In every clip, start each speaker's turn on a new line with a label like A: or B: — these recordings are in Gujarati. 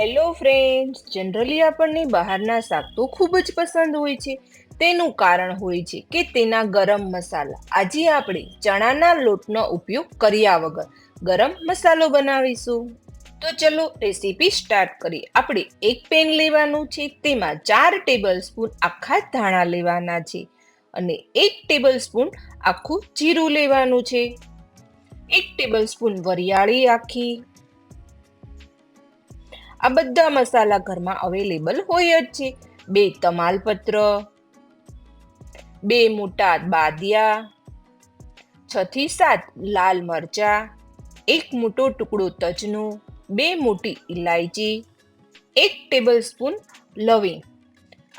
A: હેલો ફ્રેન્ડ્સ જનરલી આપણને બહારના શાક તો ખૂબ જ પસંદ હોય છે. તેનું કારણ હોય છે કે તેના ગરમ મસાલા. આજે આપણે ચણાના લોટનો ઉપયોગ કર્યા વગર ગરમ મસાલો બનાવીશું. તો ચલો રેસીપી સ્ટાર્ટ કરીએ. આપણે એક પેન લેવાનું છે, તેમાં ચાર ટેબલ સ્પૂન આખા ધાણા લેવાના છે અને એક ટેબલ સ્પૂન આખું જીરું લેવાનું છે. એક ટેબલ સ્પૂન વરિયાળી આખી આ બધા મસાલા ઘરમાં અવેલેબલ હોય જ છે. બે તમાલપત્ર, બે મોટા બાદિયા, છ થી સાત લાલ મરચા, એક મોટો ટુકડો તજનો, બે મોટી ઇલાયચી એક ટેબલ સ્પૂન લવિંગ.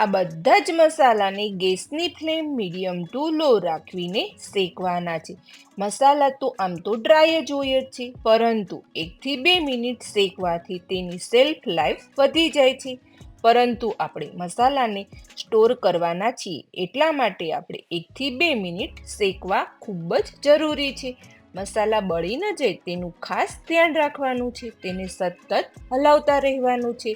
A: આ બધા જ મસાલાને ગેસની ફ્લેમ મીડિયમ ટુ લો રાખવીને શેકવાના છે. મસાલા તો આમ તો ડ્રાય જ હોય જ છે, પરંતુ એકથી બે મિનિટ શેકવાથી તેની સેલ્ફ લાઈફ વધી જાય છે. પરંતુ આપણે મસાલાને સ્ટોર કરવાના છીએ, એટલા માટે આપણે એકથી બે મિનિટ શેકવા ખૂબ જ જરૂરી છે. મસાલા બળી ન જાય તેનું ખાસ ધ્યાન રાખવાનું છે, તેને સતત હલાવતા રહેવાનું છે.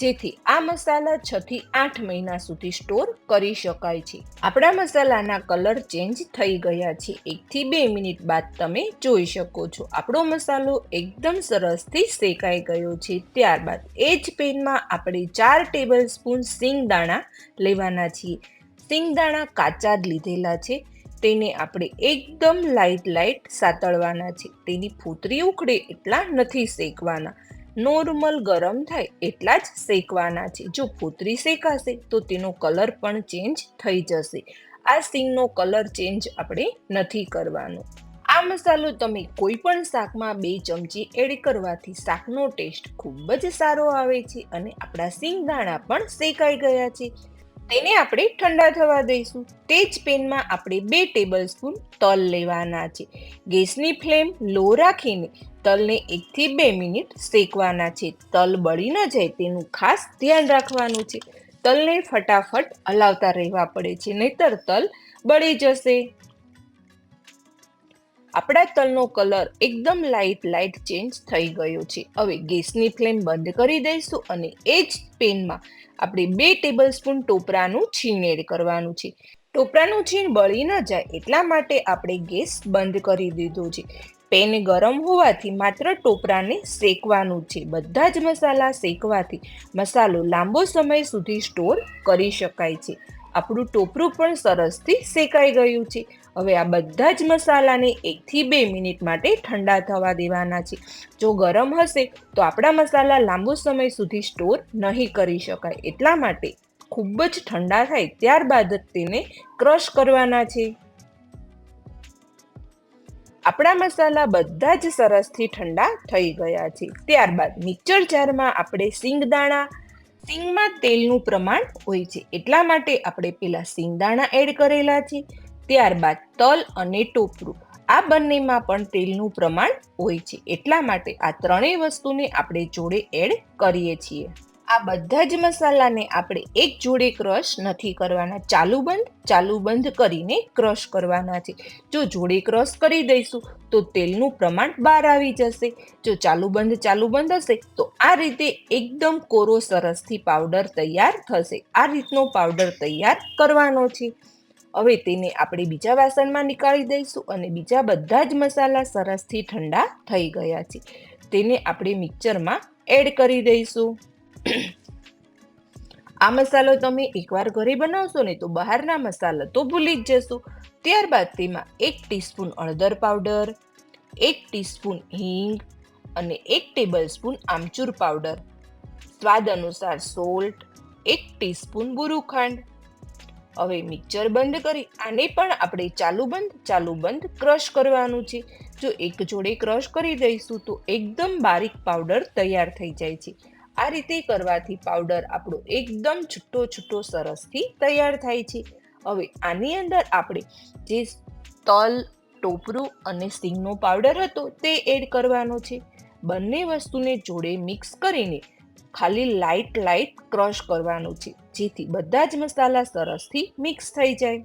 A: જેથી આ મસાલા છ થી આઠ મહિના સુધી સ્ટોર કરી શકાય છે. આપણા મસાલાના કલર ચેન્જ થઈ ગયા છે. એકથી બે મિનિટ બાદ તમે જોઈ શકો છો. આપણો મસાલો એકદમ સરસથી શેકાઈ ગયો છે. ત્યારબાદ એ જ પેનમાં આપણે ચાર ટેબલ સ્પૂન સિંગ દાણા લેવાના છીએ. સિંગ દાણા કાચા જ લીધેલા છે. તેને આપણે એકદમ લાઇટ લાઇટ સાતળવાના છે. તેની ફૂતરી ઉખડે એટલા નથી શેકવાના. નોર્મલ ગરમ થાય એટલા જ શેકવાના છે. જો ફૂતરી શેકાશે તો તેનો કલર પણ ચેન્જ થઈ જશે. આ સિંગનો કલર ચેન્જ આપણે નથી કરવાનો. આ મસાલો તમે કોઈ પણ શાકમાં બે ચમચી એડ કરવાથી શાકનો ટેસ્ટ ખૂબ જ સારો આવે છે અને આપણા સિંગ દાણા પણ શેકાઈ ગયા છે. તેને આપણે ઠંડા થવા દઈશું. તે જ પેનમાં આપણે બે ટેબલ સ્પૂન તલ લેવાના છે. ગેસની ફ્લેમ લો રાખીને તલને એકથી બે મિનિટ શેકવાના છે. તલ બળી ન જાય તેનું ખાસ ધ્યાન રાખવાનું છે. તલને ફટાફટ હલાવતા રહેવા પડે છે, નહીતર તલ બળી જશે. આપણા તલનો કલર એકદમ લાઇટ લાઇટ ચેન્જ થઈ ગયો છે. હવે ગેસની ફ્લેમ બંધ કરી દઈશું અને એ જ પેનમાં આપણે બે ટેબલ સ્પૂન ટોપરાનું છીણ કરવાનું છે. ટોપરાનું છીણ બળી ન જાય એટલા માટે આપણે ગેસ બંધ કરી દીધો છે. પેન ગરમ હોવાથી માત્ર ટોપરાને શેકવાનું છે. બધા જ મસાલા શેકવાથી મસાલો લાંબો સમય સુધી સ્ટોર કરી શકાય છે. આપણું ટોપરું પણ સરસથી શેકાઈ ગયું છે. હવે આ બધા જ મસાલાને એકથી બે મિનિટ માટે ઠંડા થવા દેવાના છે. જો ગરમ હશે, તો આપણા મસાલા લાંબો સમય સુધી સ્ટોર નહીં કરી શકાય. એટલા માટે ખૂબ જ ઠંડા થાય ત્યારબાદ તેને ક્રશ કરવાના છે. આપણા મસાલા બધા જ સરસથી ઠંડા થઈ ગયા છે. ત્યારબાદ મિક્સર જારમાં આપણે સિંગદાણા સિંગમાં તેલનું પ્રમાણ હોય છે. એટલા માટે આપણે પેલા સિંગદાણા એડ કરેલા છે. ત્યારબાદ તલ અને ટોપરું. આ બંનેમાં પણ તેલનું પ્રમાણ હોય છે. એટલા માટે આ ત્રણેય વસ્તુને આપણે જોડે એડ કરીએ છીએ. આ બધા જ મસાલાને આપણે એક જોડે ક્રશ નથી કરવાના. ચાલુ બંધ ચાલુ બંધ કરીને ક્રશ કરવાના છે. જો જોડે ક્રશ કરી દઈશું, તો તેલનું પ્રમાણ બહાર આવી જશે. જો ચાલુ બંધ ચાલુ બંધ હશે, તો આ રીતે એકદમ કોરો સરસથી પાવડર તૈયાર થશે. આ રીતનો પાવડર તૈયાર કરવાનો છે. હવે તેને આપણે બીજા વાસણમાં નીકાળી દઈશું અને બીજા બધા જ મસાલા સરસથી ઠંડા થઈ ગયા છે. તેને આપણે મિક્સરમાં એડ કરી દઈશું. આ મસાલો તમે એકવાર ઘરે બનાવશો ને તો બહારના મસાલા તો ભૂલી જ જશો. ત્યારબાદ તેમાં એક ટીસ્પૂન હળદર પાવડર, એક ટીસ્પૂન હિંગ અને એક ટેબલ સ્પૂન આમચૂર પાવડર. સ્વાદ અનુસાર સોલ્ટ, એક ટીસ્પૂન બુરું ખાંડ હવે મિક્સર બંધ કરી આને પણ આપણે ચાલુ બંધ ચાલુ બંધ ક્રશ કરવાનું છે. જો એક જોડે ક્રશ કરી દઈશું તો એકદમ બારીક પાવડર તૈયાર થઈ જાય છે. આ રીતે કરવાથી પાવડર આપણો એકદમ છૂટો છૂટો સરસથી તૈયાર થાય છે. હવે આની અંદર આપણે જે તલ, ટોપરું અને સિંગનો પાવડર હતો તે એડ કરવાનો છે. બંને વસ્તુને જોડે મિક્સ કરીને ખાલી લાઇટ લાઇટ ક્રશ કરવાનું છે. જેથી બધા જ મસાલા સરસથી મિક્સ થઈ જાય.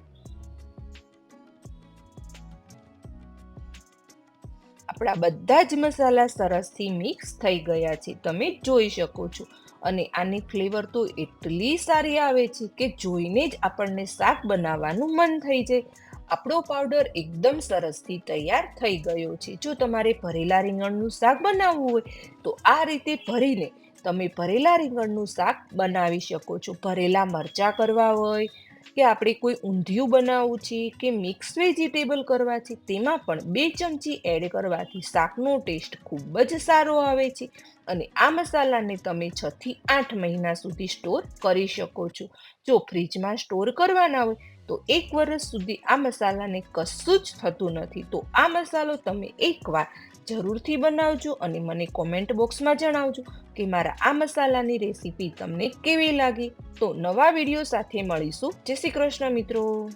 A: આપણા બધા જ મસાલા સરસથી મિક્સ થઈ ગયા છે. તમે જોઈ શકો છો. અને આની ફ્લેવર તો એટલી સારી આવે છે કે જોઈને જ આપણને શાક બનાવવાનું મન થઈ જાય. આપણો પાવડર એકદમ સરસથી તૈયાર થઈ ગયો છે. જો તમારે ભરેલા રીંગણનું શાક બનાવવું હોય, તો આ રીતે ભરીને તમે ભરેલા રીંગણનું શાક બનાવી શકો છો. ભરેલા મરચાં કરવા હોય કે આપણે કોઈ ઊંધિયું બનાવવું છે કે મિક્સ વેજીટેબલ કરવા છે, તેમાં પણ બે ચમચી એડ કરવાથી શાકનો ટેસ્ટ ખૂબ જ સારો આવે છે અને આ મસાલાને તમે છથી આઠ મહિના સુધી સ્ટોર કરી શકો છો. જો ફ્રીજમાં સ્ટોર કરવાના હોય તો એક વર્ષ સુધી આ મસાલાને કશું જ થતું નથી. તો આ મસાલો તમે એકવાર જરૂરથી બનાવજો અને મને કોમેન્ટ બોક્સમાં જણાવજો કે મારા આ મસાલાની રેસીપી તમને કેવી લાગી. તો નવા વીડિયો સાથે મળીશું. જય શ્રી કૃષ્ણ મિત્રો.